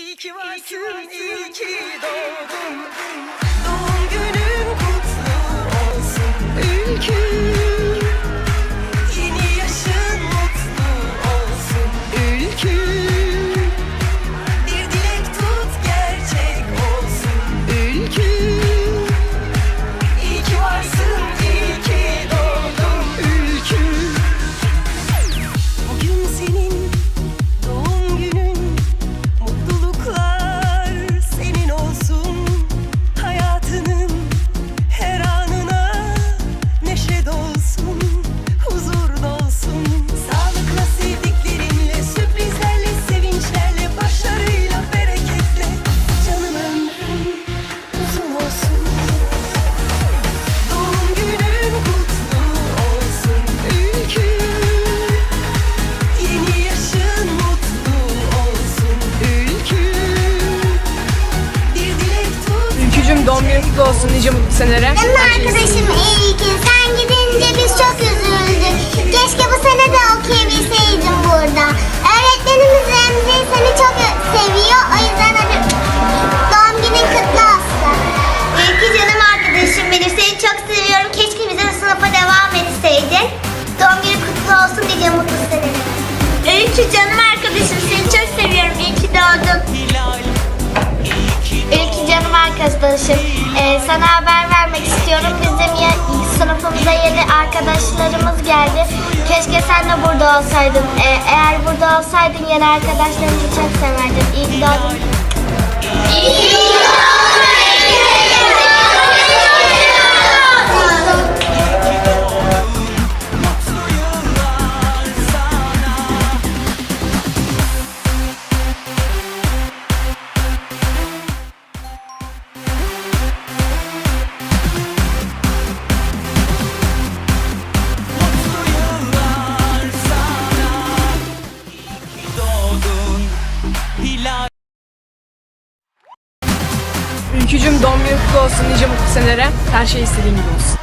İyi ki varsın, iyi ki doğdun. Doğum günün kutlu olsun ülküm. Yeni yaşın mutlu olsun ülküm. Tut Ülkücüm doğum günün kutlu olsun nice mutlu senelere. Şey arkadaşım ki sen gidince biz çok üzüldük. Keşke bu sene de okuyabilseydim burada. Öğretmenimiz Remzi seni çok seviyor. O yüzden hadi doğum günün kutlu olsun. İyi ki canım arkadaşım benim. Seni çok seviyorum. Keşke bize sınıfa devam etseydin. Doğum günün kutlu olsun diye mutlu sene. İyi ki canım sana haber vermek istiyorum. Bizim ya, sınıfımıza yeni arkadaşlarımız geldi. Keşke sen de burada olsaydın. Ee, eğer burada olsaydın yeni arkadaşlarımızı çok severdim. İyi ki doğdun. İyi ki doğdun Hilal Ülkücüm doğum günün kutlu olsun nice mutlu senelere. Her şey istediğin gibi olsun.